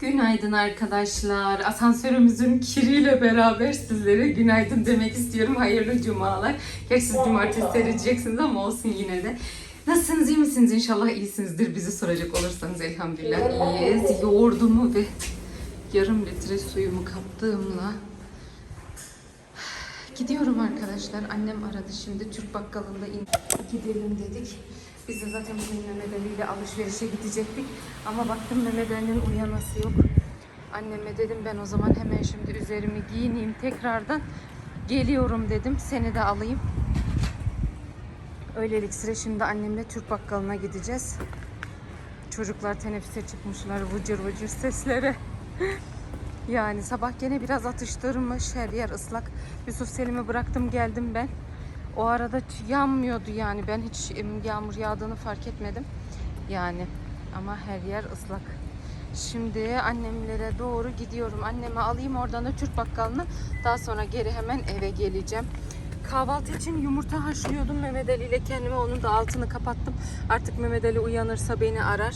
Günaydın arkadaşlar. Asansörümüzün kiriyle beraber sizlere günaydın demek istiyorum. Hayırlı cumalar. Gerçi siz cumartesi seyredeceksiniz ama olsun yine de. Nasılsınız, iyi misiniz? İnşallah iyisinizdir. Bizi soracak olursanız elhamdülillah iyiyiz. Yoğurdumu ve yarım litre suyumu kaptığımla gidiyorum arkadaşlar. Annem aradı şimdi. Türk bakkalında in gidelim dedik. Biz de zaten bugün Mehmet Ali ile alışverişe gidecektik. Ama baktım Mehmet Ali'nin uyanası yok. Anneme dedim ben o zaman hemen şimdi üzerimi giyineyim tekrardan. Geliyorum dedim. Seni de alayım. Öylelik sıra şimdi annemle Türk bakkalına gideceğiz. Çocuklar teneffüse çıkmışlar vıcır vıcır seslere. yani sabah gene biraz atıştırmış her yer ıslak. Yusuf Selim'i bıraktım geldim ben. O arada yanmıyordu yani ben hiç yağmur yağdığını fark etmedim. Yani ama her yer ıslak. Şimdi annemlere doğru gidiyorum. Annemi alayım oradan da Türk bakkalına. Daha sonra geri hemen eve geleceğim. Kahvaltı için yumurta haşlıyordum Mehmet Ali ile kendime. Onun da altını kapattım. Artık Mehmet Ali uyanırsa beni arar.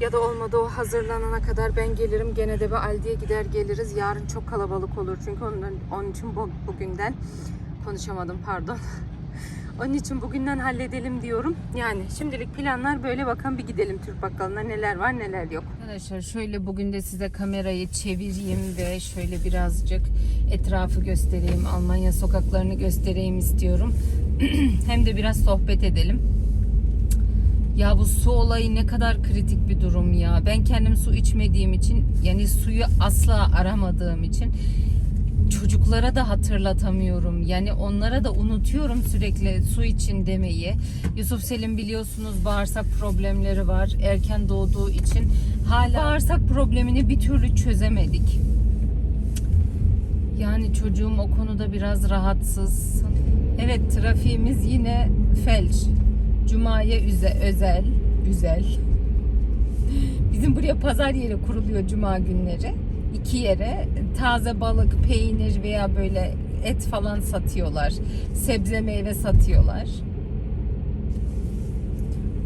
Ya da olmadı o hazırlanana kadar ben gelirim. Gene de bir Aldi'ye gider geliriz. Yarın çok kalabalık olur. Çünkü onun, onun için bu, bugünden konuşamadım pardon. Onun için bugünden halledelim diyorum. Yani şimdilik planlar böyle bakalım bir gidelim Türk bakkalına neler var neler yok. Arkadaşlar şöyle bugün de size kamerayı çevireyim ve şöyle birazcık etrafı göstereyim. Almanya sokaklarını göstereyim istiyorum. Hem de biraz sohbet edelim. Ya bu su olayı ne kadar kritik bir durum ya. Ben kendim su içmediğim için yani suyu asla aramadığım için çocuklara da hatırlatamıyorum. Yani onlara da unutuyorum sürekli su için demeyi. Yusuf Selim biliyorsunuz bağırsak problemleri var. Erken doğduğu için hala bağırsak problemini bir türlü çözemedik. Yani çocuğum o konuda biraz rahatsız. Evet trafiğimiz yine felç. Cuma'ya üze, özel, güzel. Bizim buraya pazar yeri kuruluyor cuma günleri. İki yere taze balık, peynir veya böyle et falan satıyorlar. Sebze meyve satıyorlar.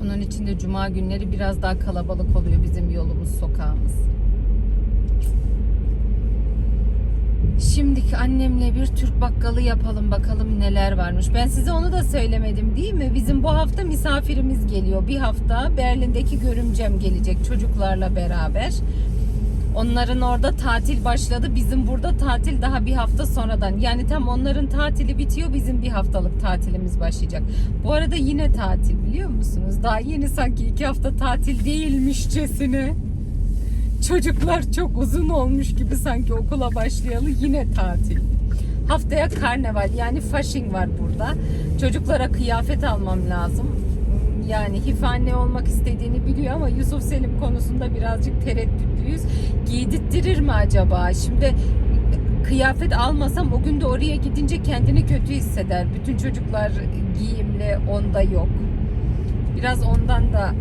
Onun için de cuma günleri biraz daha kalabalık oluyor bizim yolumuz, sokağımız. Şimdiki annemle bir Türk bakkalı yapalım bakalım neler varmış. Ben size onu da söylemedim değil mi? Bizim bu hafta misafirimiz geliyor. Bir hafta Berlin'deki görümcem gelecek çocuklarla beraber. Onların orada tatil başladı. Bizim burada tatil daha bir hafta sonradan. Yani tam onların tatili bitiyor. Bizim bir haftalık tatilimiz başlayacak. Bu arada yine tatil biliyor musunuz? Daha yeni sanki iki hafta tatil değilmişçesine. Çocuklar çok uzun olmuş gibi sanki okula başlayalı yine tatil. Haftaya karneval yani fasching var burada. Çocuklara kıyafet almam lazım. Yani Hifa anne olmak istediğini biliyor ama Yusuf Selim konusunda birazcık tereddütlüyüz. Giydirttirir mi acaba? Şimdi kıyafet almasam o gün de oraya gidince kendini kötü hisseder. Bütün çocuklar giyimli onda yok. Biraz ondan da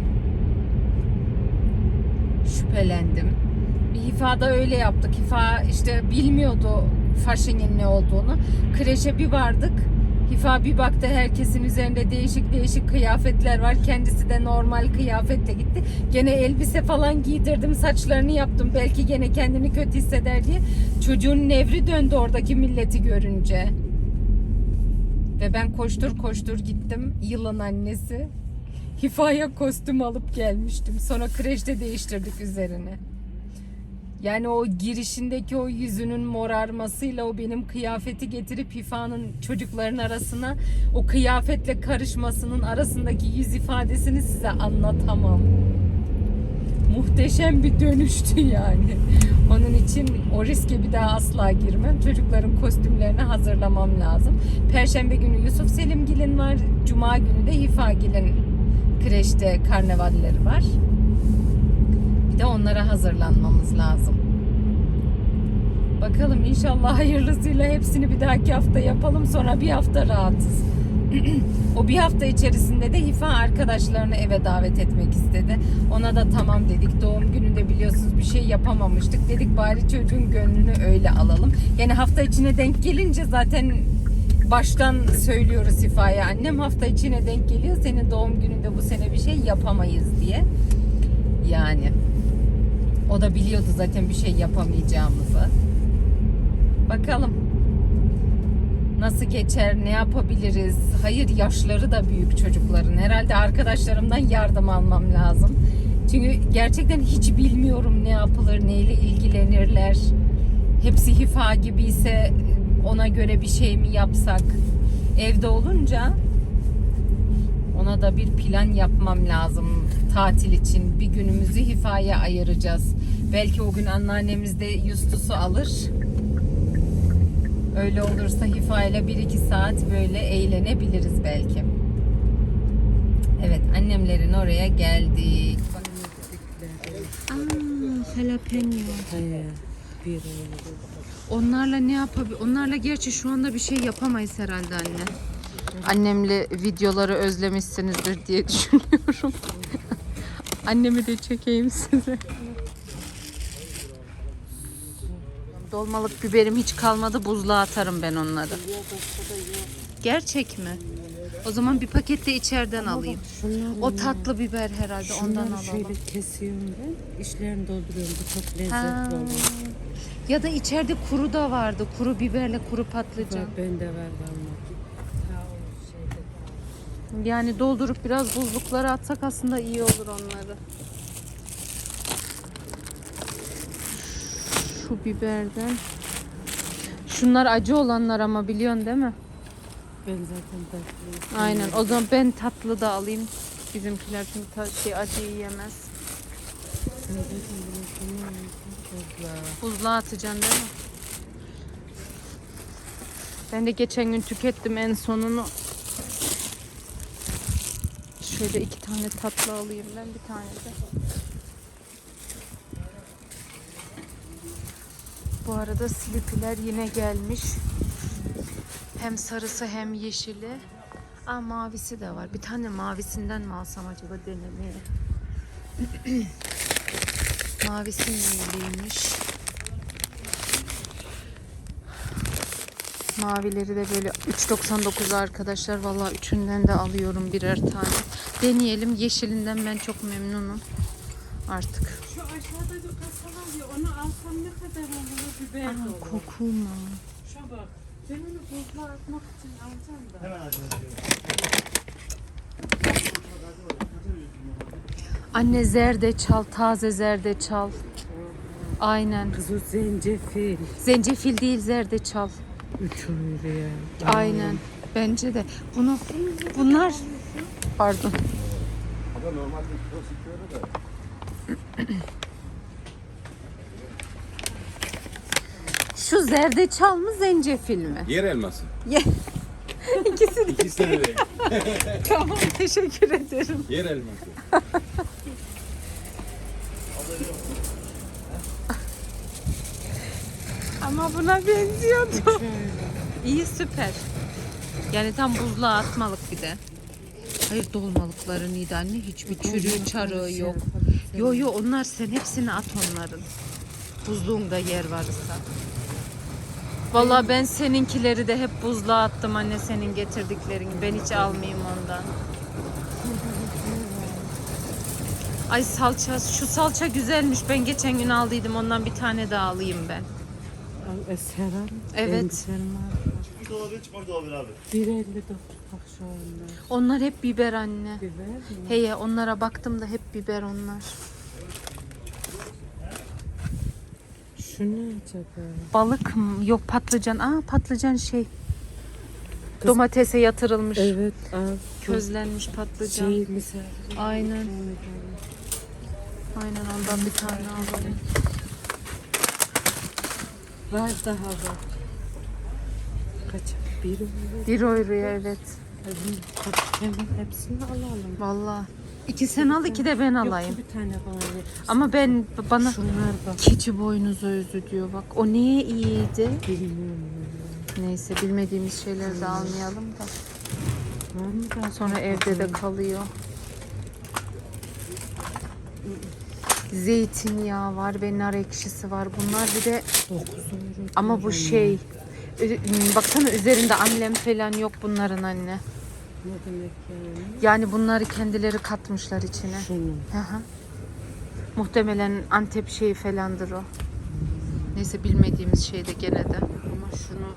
şüphelendim. Bir Hifa'da öyle yaptık. Hifa işte bilmiyordu fasching'in ne olduğunu. Kreşe bir vardık. Hifa bir baktı herkesin üzerinde değişik değişik kıyafetler var. Kendisi de normal kıyafetle gitti. Gene elbise falan giydirdim. Saçlarını yaptım. Belki gene kendini kötü hisseder diye. Çocuğun nevri döndü oradaki milleti görünce. Ve ben koştur koştur gittim. Yılan annesi. Hifa'ya kostüm alıp gelmiştim. Sonra kreşte değiştirdik üzerini. Yani o girişindeki o yüzünün morarmasıyla o benim kıyafeti getirip Hifa'nın çocukların arasına o kıyafetle karışmasının arasındaki yüz ifadesini size anlatamam. Muhteşem bir dönüştü yani. Onun için o riske bir daha asla girmem. Çocukların kostümlerini hazırlamam lazım. Perşembe günü Yusuf Selimgil'in var. Cuma günü de Hifagil'in kreşte karnevalleri var. Bir de onlara hazırlanmamız lazım. Bakalım inşallah hayırlısıyla hepsini bir dahaki hafta yapalım. Sonra bir hafta rahatız. o bir hafta içerisinde de Hifa arkadaşlarını eve davet etmek istedi. Ona da tamam dedik. Doğum gününde biliyorsunuz bir şey yapamamıştık. Dedik bari çocuğun gönlünü öyle alalım. Yani hafta içine denk gelince zaten baştan söylüyoruz Hifa'ya. Annem hafta içine denk geliyor. Senin doğum gününde bu sene bir şey yapamayız diye. Yani O da biliyordu zaten bir şey yapamayacağımızı. Bakalım. Nasıl geçer, ne yapabiliriz? Hayır yaşları da büyük çocukların. Herhalde arkadaşlarımdan yardım almam lazım. Çünkü gerçekten hiç bilmiyorum ne yapılır, neyle ilgilenirler. Hepsi hifa gibiyse ona göre bir şey mi yapsak? Evde olunca ona da bir plan yapmam lazım tatil için. Bir günümüzü hifaya ayıracağız. Belki o gün anneannemiz de Yustus'u alır. Öyle olursa Hifa ile 1-2 saat böyle eğlenebiliriz belki. Evet annemlerin oraya geldik. Aa, jalapeno. Hayır. Bir Onlarla ne yapabilir? Onlarla gerçi şu anda bir şey yapamayız herhalde anne. Annemle videoları özlemişsinizdir diye düşünüyorum. Annemi de çekeyim size. Dolmalık biberim hiç kalmadı. Buzluğa atarım ben onları. Gerçek mi? O zaman bir paket de içeriden alayım. O tatlı biber herhalde ondan alalım. şöyle kesiyorum ben. İşlerini dolduruyorum. Bu çok lezzetli oluyor. Ya da içeride kuru da vardı. Kuru biberle kuru patlıcan. Bak bende var o şeyde. Yani doldurup biraz buzluklara atsak aslında iyi olur onları. Şu biberden. Şunlar acı olanlar ama biliyorsun değil mi? Ben zaten tatlı. Aynen. O zaman ben tatlı da alayım. Bizimkiler çünkü ta- şey acı yiyemez. Sen zaten bunu kullanıyorsun. Tuzla. Buzluğa atacaksın değil mi? Ben de geçen gün tükettim en sonunu. Şöyle iki tane tatlı alayım ben bir tane de. Bu arada slipiler yine gelmiş. Hem sarısı hem yeşili. Aa mavisi de var. Bir tane mavisinden mi alsam acaba denemeye? Mavisi neyliymiş? Mavileri de böyle 3.99 arkadaşlar. Vallahi üçünden de alıyorum birer tane. Deneyelim. Yeşilinden ben çok memnunum. Artık. Şu aşağıda bir kasa var ya onu alsam ne kadar olur biber Aa, dolu. kokuma. Şu bak. Ben onu buzluğa atmak için alacağım da. Anne zerdeçal, taze zerdeçal. Aynen. Kız o zencefil. Zencefil değil zerdeçal. Üç euro ya. Aynen. Bence de. Bunu bunlar pardon. Ama normalde kilosu iki euro da. Şu zerdeçal mı zencefil mi? Yer elması. Ye. İkisi de. İkisi de. Tamam teşekkür ederim. Yer elması. Ama buna benziyordu. İyi süper. Yani tam buzluğa atmalık bir de. Hayır dolmalıkların iyiydi anne. Hiçbir çürüğü çarığı yok. Yo yo onlar sen hepsini at onların. Buzluğunda yer varsa. Vallahi ben seninkileri de hep buzluğa attım anne senin getirdiklerini. Ben hiç almayayım ondan. Ay salça, şu salça güzelmiş. Ben geçen gün aldıydım. Ondan bir tane daha alayım ben. Al Esheran. Evet. Var. Bir de olabilir, çıkmak da olabilir abi. 1.59 bak şu anda. Onlar hep biber anne. Biber mi? Heye onlara baktım da hep biber onlar. Şu ne acaba? Balık mı? Yok patlıcan. Aa patlıcan şey. Domatese yatırılmış. Evet al. Közlenmiş patlıcan. Şey mesela. Aynen. Aynen ondan bir tane alalım. Var daha var. Kaç? Bir euro. Bir euroya evet. Hemen hepsini alalım. Vallahi. İki sen al iki de ben alayım. Yok bir tane bana ver. Ama ben bana Şunlar bak. keçi boynuzu özü diyor bak. O niye iyiydi? Bilmiyorum. Neyse bilmediğimiz şeyleri de almayalım da. Var mı daha Sonra evde de kalıyor. Zeytinyağı var ve nar ekşisi var. Bunlar bir de 9 euro. ama bu şey baksana üzerinde amblem falan yok bunların anne. Ne demek yani? Yani bunları kendileri katmışlar içine. Şunu. Hı hı. Muhtemelen Antep şeyi falandır o. Neyse bilmediğimiz şey de gene de. Ama şunu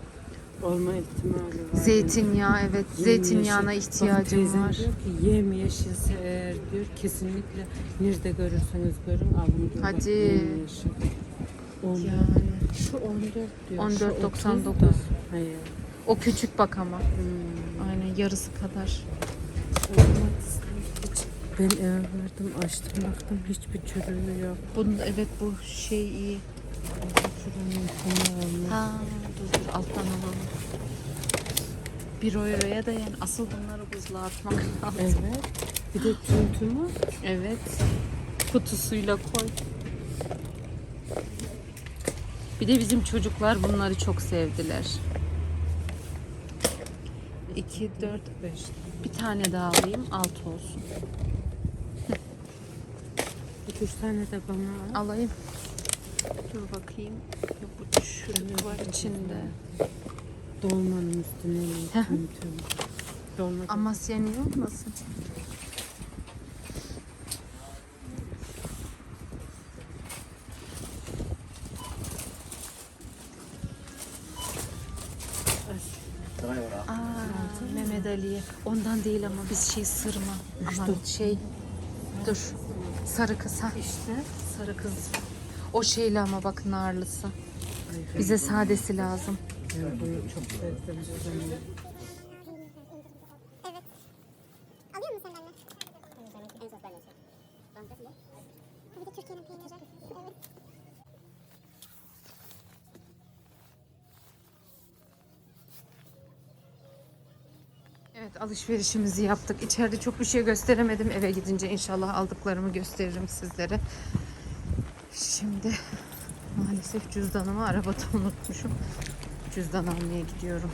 olma ihtimali var. Zeytinyağı evet. Zeytinyağına Yemyeşil. Bak ihtiyacım var. diyor ki yemyeşilse eğer diyor kesinlikle nerede görürseniz görün alın diyor. Hadi. On- Yani Şu 14 diyor. şu 14.99. 30 da. Hayır. o küçük bak ama. Hmm. Aynen yarısı kadar. Ben eve vardım açtım baktım hiçbir çürüğü yok. Bunda evet bu şey iyi. Ha dur dur alttan alalım. 1 euroya da yani asıl bunları buzluğa atmak lazım. Evet. Bir de tüm mü? Evet. Kutusuyla koy. Bir de bizim çocuklar bunları çok sevdiler. 2, 4, 5. bir tane daha alayım 6 olsun. 2-3 tane de bana al. Alayım. Dur bakayım. Yok bu çürük var içinde. Dolmanın üstüne Heh. Dolma Amasya niye olmasın? Sana var ha. Aa, Mehmet Ali'ye. Ondan değil ama biz şey sırma. Ama şey dur. Sarı kız ha. İşte. Sarı kız. O şeyli ama bak narlısı. Bize sadesi lazım. Ben bunu çok sevdim. bu zaman. Evet. Alıyor musun sen benimle? En son ben olsun. Bankası ne? Bir de Türkiye'nin peyniri. Evet. Evet alışverişimizi yaptık. İçeride çok bir şey gösteremedim. Eve gidince inşallah aldıklarımı gösteririm sizlere. Şimdi maalesef cüzdanımı arabada unutmuşum. Cüzdan almaya gidiyorum.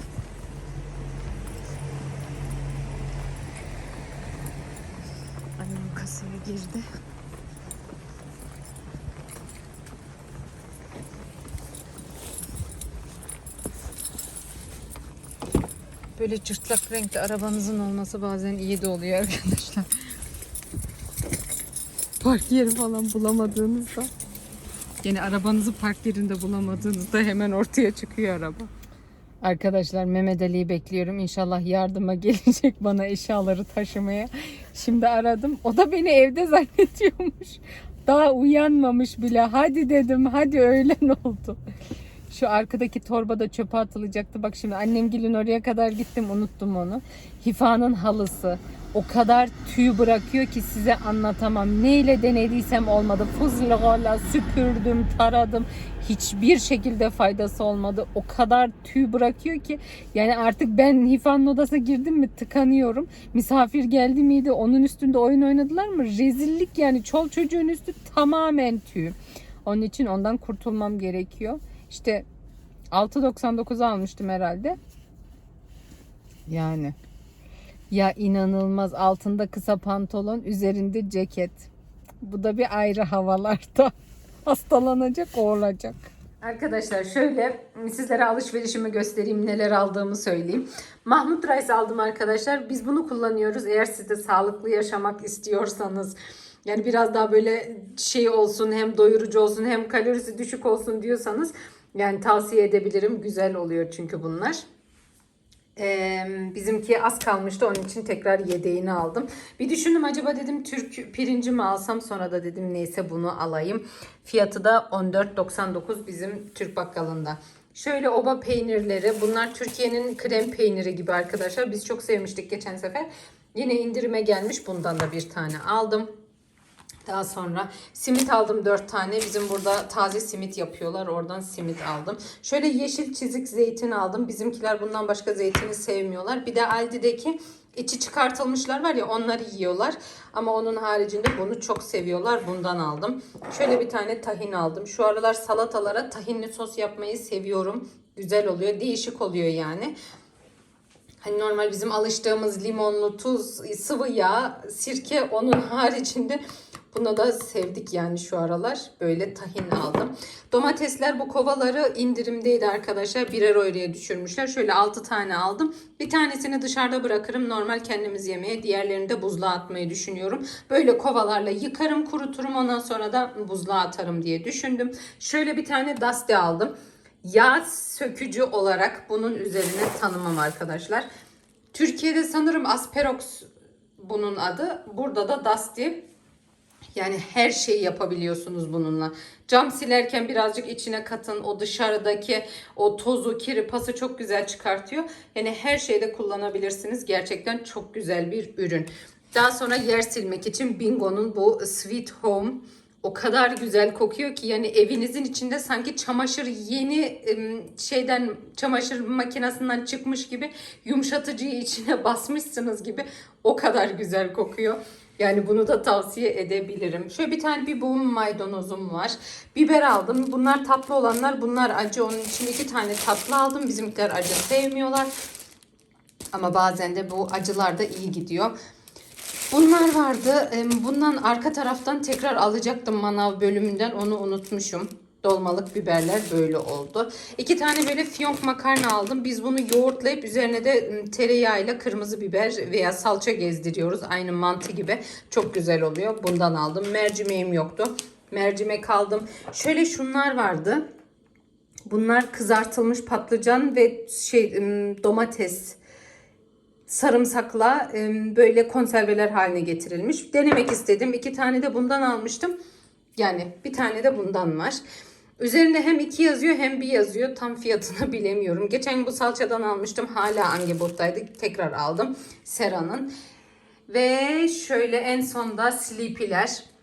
Annem kasaya girdi. Böyle cırtlak renkli arabanızın olması bazen iyi de oluyor arkadaşlar. Park yeri falan bulamadığınızda. Yani arabanızı park yerinde bulamadığınızda hemen ortaya çıkıyor araba. Arkadaşlar Mehmet Ali'yi bekliyorum. İnşallah yardıma gelecek bana eşyaları taşımaya. Şimdi aradım. O da beni evde zannediyormuş. Daha uyanmamış bile. Hadi dedim. Hadi öğlen oldu. Şu arkadaki torba da çöpe atılacaktı. Bak şimdi annemgilin oraya kadar gittim unuttum onu. Hifa'nın halısı. O kadar tüy bırakıyor ki size anlatamam. Neyle denediysem olmadı. Fuzlugala süpürdüm, taradım. Hiçbir şekilde faydası olmadı. O kadar tüy bırakıyor ki yani artık ben Hifa'nın odasına girdim mi tıkanıyorum. Misafir geldi miydi onun üstünde oyun oynadılar mı? Rezillik yani çol çocuğun üstü tamamen tüy. Onun için ondan kurtulmam gerekiyor. İşte 6.99 almıştım herhalde. Yani. Ya inanılmaz altında kısa pantolon, üzerinde ceket. Bu da bir ayrı havalarda. Hastalanacak, olacak. Arkadaşlar şöyle sizlere alışverişimi göstereyim, neler aldığımı söyleyeyim. Mahmut Rice aldım arkadaşlar. Biz bunu kullanıyoruz. Eğer siz de sağlıklı yaşamak istiyorsanız, yani biraz daha böyle şey olsun, hem doyurucu olsun, hem kalorisi düşük olsun diyorsanız yani tavsiye edebilirim. Güzel oluyor çünkü bunlar. Ee, bizimki az kalmıştı onun için tekrar yedeğini aldım. Bir düşündüm acaba dedim Türk pirinci mi alsam sonra da dedim neyse bunu alayım. Fiyatı da 14.99 bizim Türk bakkalında. Şöyle oba peynirleri bunlar Türkiye'nin krem peyniri gibi arkadaşlar. Biz çok sevmiştik geçen sefer. Yine indirime gelmiş bundan da bir tane aldım. Daha sonra simit aldım 4 tane. Bizim burada taze simit yapıyorlar. Oradan simit aldım. Şöyle yeşil çizik zeytin aldım. Bizimkiler bundan başka zeytini sevmiyorlar. Bir de Aldi'deki içi çıkartılmışlar var ya onları yiyorlar. Ama onun haricinde bunu çok seviyorlar. Bundan aldım. Şöyle bir tane tahin aldım. Şu aralar salatalara tahinli sos yapmayı seviyorum. Güzel oluyor. Değişik oluyor yani. Hani normal bizim alıştığımız limonlu tuz, sıvı yağ, sirke onun haricinde Buna da sevdik yani şu aralar. Böyle tahin aldım. Domatesler bu kovaları indirimdeydi arkadaşlar. Birer euroya düşürmüşler. Şöyle 6 tane aldım. Bir tanesini dışarıda bırakırım. Normal kendimiz yemeye. Diğerlerini de buzluğa atmayı düşünüyorum. Böyle kovalarla yıkarım, kuruturum. Ondan sonra da buzluğa atarım diye düşündüm. Şöyle bir tane Dusty aldım. Yağ sökücü olarak bunun üzerine tanımam arkadaşlar. Türkiye'de sanırım Asperox bunun adı. Burada da Dusty. Yani her şeyi yapabiliyorsunuz bununla. Cam silerken birazcık içine katın. O dışarıdaki o tozu, kiri, pası çok güzel çıkartıyor. Yani her şeyde kullanabilirsiniz. Gerçekten çok güzel bir ürün. Daha sonra yer silmek için Bingo'nun bu Sweet Home o kadar güzel kokuyor ki yani evinizin içinde sanki çamaşır yeni şeyden çamaşır makinesinden çıkmış gibi yumuşatıcıyı içine basmışsınız gibi o kadar güzel kokuyor. Yani bunu da tavsiye edebilirim. Şöyle bir tane bir boğum maydanozum var. Biber aldım. Bunlar tatlı olanlar. Bunlar acı. Onun için iki tane tatlı aldım. Bizimkiler acı sevmiyorlar. Ama bazen de bu acılar da iyi gidiyor. Bunlar vardı. Bundan arka taraftan tekrar alacaktım manav bölümünden. Onu unutmuşum. Dolmalık biberler böyle oldu. İki tane böyle fiyonk makarna aldım. Biz bunu yoğurtlayıp üzerine de em, tereyağıyla kırmızı biber veya salça gezdiriyoruz. Aynı mantı gibi. Çok güzel oluyor. Bundan aldım. Mercimeğim yoktu. Mercimek aldım. Şöyle şunlar vardı. Bunlar kızartılmış patlıcan ve şey domates sarımsakla böyle konserveler haline getirilmiş. Denemek istedim. İki tane de bundan almıştım. Yani bir tane de bundan var. Üzerinde hem iki yazıyor hem bir yazıyor. Tam fiyatını bilemiyorum. Geçen bu salçadan almıştım. Hala Angebot'taydı. Tekrar aldım. Sera'nın. Ve şöyle en sonda Sleepy'ler.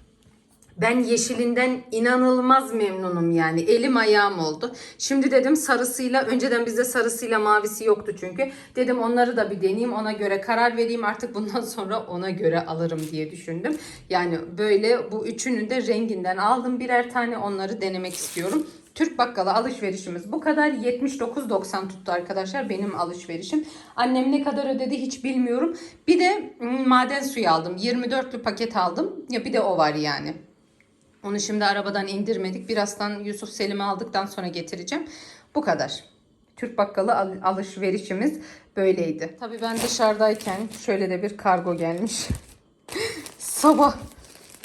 Ben yeşilinden inanılmaz memnunum yani. Elim ayağım oldu. Şimdi dedim sarısıyla önceden bizde sarısıyla mavisi yoktu çünkü. Dedim onları da bir deneyeyim ona göre karar vereyim artık bundan sonra ona göre alırım diye düşündüm. Yani böyle bu üçünü de renginden aldım birer tane onları denemek istiyorum. Türk bakkalı alışverişimiz bu kadar 79.90 tuttu arkadaşlar benim alışverişim. Annem ne kadar ödedi hiç bilmiyorum. Bir de mm, maden suyu aldım. 24'lü paket aldım. Ya bir de o var yani. Onu şimdi arabadan indirmedik. Birazdan Yusuf Selim'i aldıktan sonra getireceğim. Bu kadar. Türk bakkalı al- alışverişimiz böyleydi. Tabii ben dışarıdayken şöyle de bir kargo gelmiş. Sabah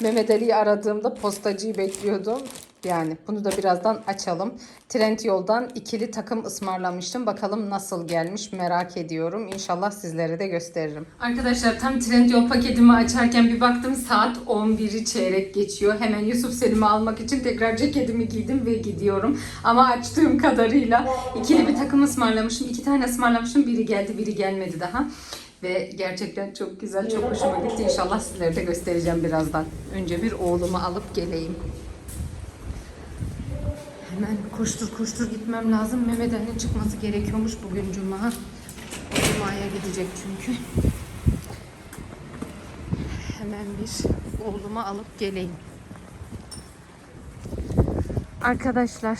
Mehmet Ali'yi aradığımda postacıyı bekliyordum. Yani bunu da birazdan açalım. Trend yoldan ikili takım ısmarlamıştım. Bakalım nasıl gelmiş merak ediyorum. İnşallah sizlere de gösteririm. Arkadaşlar tam trend yol paketimi açarken bir baktım saat 11'i çeyrek geçiyor. Hemen Yusuf Selim'i almak için tekrar ceketimi giydim ve gidiyorum. Ama açtığım kadarıyla ikili bir takım ısmarlamışım. İki tane ısmarlamışım. Biri geldi biri gelmedi daha. Ve gerçekten çok güzel, çok hoşuma gitti. İnşallah sizlere de göstereceğim birazdan. Önce bir oğlumu alıp geleyim. Hemen koştur koştur gitmem lazım. Mehmet Ali'nin çıkması gerekiyormuş bugün cuma. O cumaya gidecek çünkü. Hemen bir oğlumu alıp geleyim. Arkadaşlar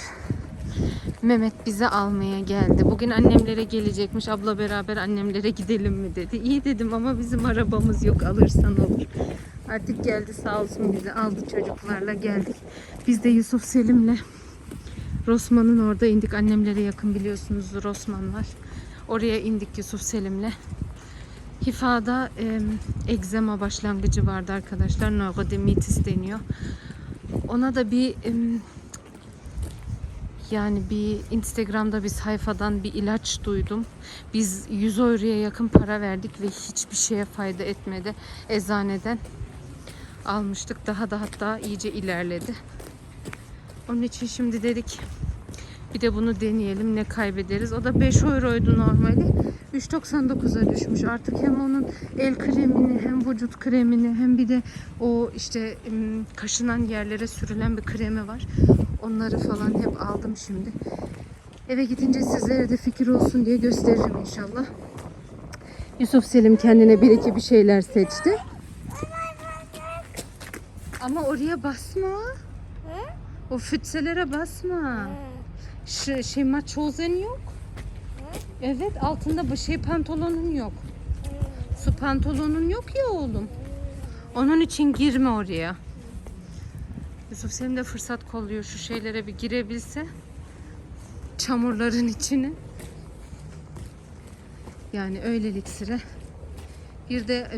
Mehmet bizi almaya geldi. Bugün annemlere gelecekmiş. Abla beraber annemlere gidelim mi dedi. İyi dedim ama bizim arabamız yok. Alırsan olur. Artık geldi sağ olsun bizi aldı çocuklarla geldik. Biz de Yusuf Selim'le Rosman'ın orada indik. Annemlere yakın biliyorsunuz Rosman var. Oraya indik Yusuf Selim'le. Hifada e, egzema başlangıcı vardı arkadaşlar. Neurodermitis deniyor. Ona da bir em, yani bir Instagram'da bir sayfadan bir ilaç duydum. Biz 100 euroya yakın para verdik ve hiçbir şeye fayda etmedi. Eczaneden almıştık. Daha da hatta iyice ilerledi. Onun için şimdi dedik bir de bunu deneyelim ne kaybederiz. O da 5 euroydu normali. 3.99'a düşmüş. Artık hem onun el kremini hem vücut kremini hem bir de o işte kaşınan yerlere sürülen bir kremi var. Onları falan hep aldım şimdi. Eve gidince sizlere de fikir olsun diye gösteririm inşallah. Yusuf Selim kendine bir iki bir şeyler seçti. Ama oraya basma. O fütselere basma. Ş- şey maçozen yok. Evet altında bu şey pantolonun yok. Su pantolonun yok ya oğlum. Onun için girme oraya. Yusuf Selim de fırsat kolluyor şu şeylere bir girebilse. Çamurların içine. Yani öylelik sıra. Bir de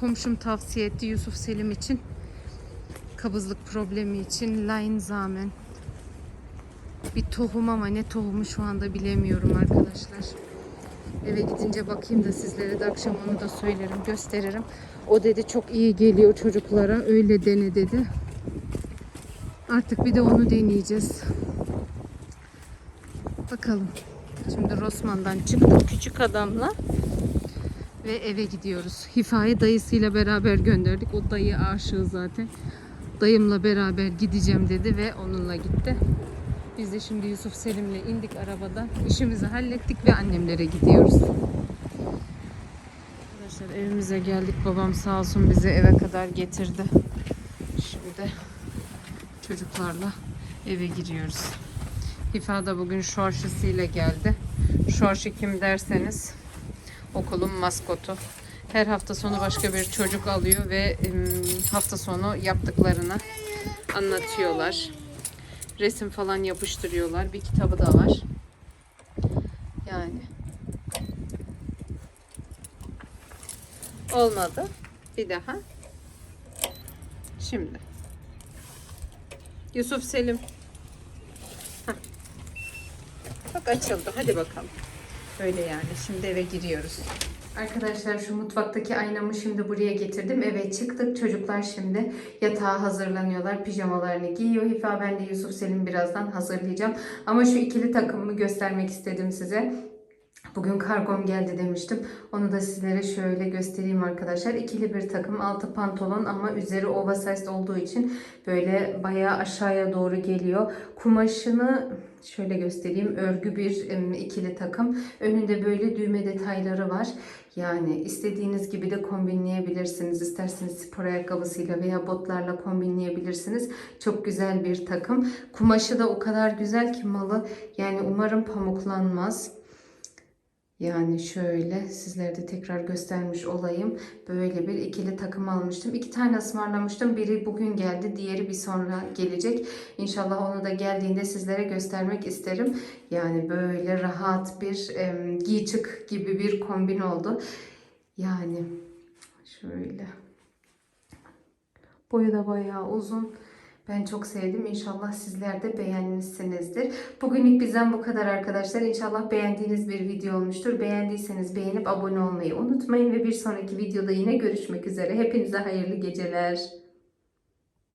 komşum tavsiye etti Yusuf Selim için. Kabızlık problemi için Leinsamen. Bir tohum ama ne tohumu şu anda bilemiyorum arkadaşlar. Eve gidince bakayım da sizlere de akşam onu da söylerim, gösteririm. O dedi çok iyi geliyor çocuklara. Öyle dene dedi. Artık bir de onu deneyeceğiz. Bakalım. Şimdi Rosman'dan çıktık küçük adamla ve eve gidiyoruz. Hifa'yı dayısıyla beraber gönderdik. O dayı aşığı zaten. Dayımla beraber gideceğim dedi ve onunla gitti. Biz de şimdi Yusuf Selim'le indik arabadan. İşimizi hallettik ve annemlere gidiyoruz. Arkadaşlar evimize geldik. Babam sağ olsun bizi eve kadar getirdi. Şimdi çocuklarla eve giriyoruz. Hifa da bugün şorşusuyla geldi. Şorşu kim derseniz okulun maskotu. Her hafta sonu başka bir çocuk alıyor ve hafta sonu yaptıklarını anlatıyorlar. Resim falan yapıştırıyorlar. Bir kitabı da var. Yani. Olmadı. Bir daha. Şimdi. Yusuf Selim. Hah. Bak açıldı. Hadi bakalım. Böyle yani. Şimdi eve giriyoruz. Arkadaşlar şu mutfaktaki aynamı şimdi buraya getirdim. Eve çıktık. Çocuklar şimdi yatağa hazırlanıyorlar. Pijamalarını giyiyor. Hifa ben de Yusuf Selim birazdan hazırlayacağım. Ama şu ikili takımımı göstermek istedim size. Bugün kargom geldi demiştim. Onu da sizlere şöyle göstereyim arkadaşlar. İkili bir takım. Altı pantolon ama üzeri oversized olduğu için böyle bayağı aşağıya doğru geliyor. Kumaşını şöyle göstereyim. Örgü bir ikili takım. Önünde böyle düğme detayları var. Yani istediğiniz gibi de kombinleyebilirsiniz. İsterseniz spor ayakkabısıyla veya botlarla kombinleyebilirsiniz. Çok güzel bir takım. Kumaşı da o kadar güzel ki malı. Yani umarım pamuklanmaz. Yani şöyle sizlere de tekrar göstermiş olayım. Böyle bir ikili takım almıştım. İki tane ısmarlamıştım. Biri bugün geldi. Diğeri bir sonra gelecek. İnşallah onu da geldiğinde sizlere göstermek isterim. Yani böyle rahat bir em, giy çık gibi bir kombin oldu. Yani şöyle. Boyu da bayağı uzun. Ben çok sevdim. İnşallah sizler de beğenmişsinizdir. Bugünlük bizden bu kadar arkadaşlar. İnşallah beğendiğiniz bir video olmuştur. Beğendiyseniz beğenip abone olmayı unutmayın ve bir sonraki videoda yine görüşmek üzere. Hepinize hayırlı geceler.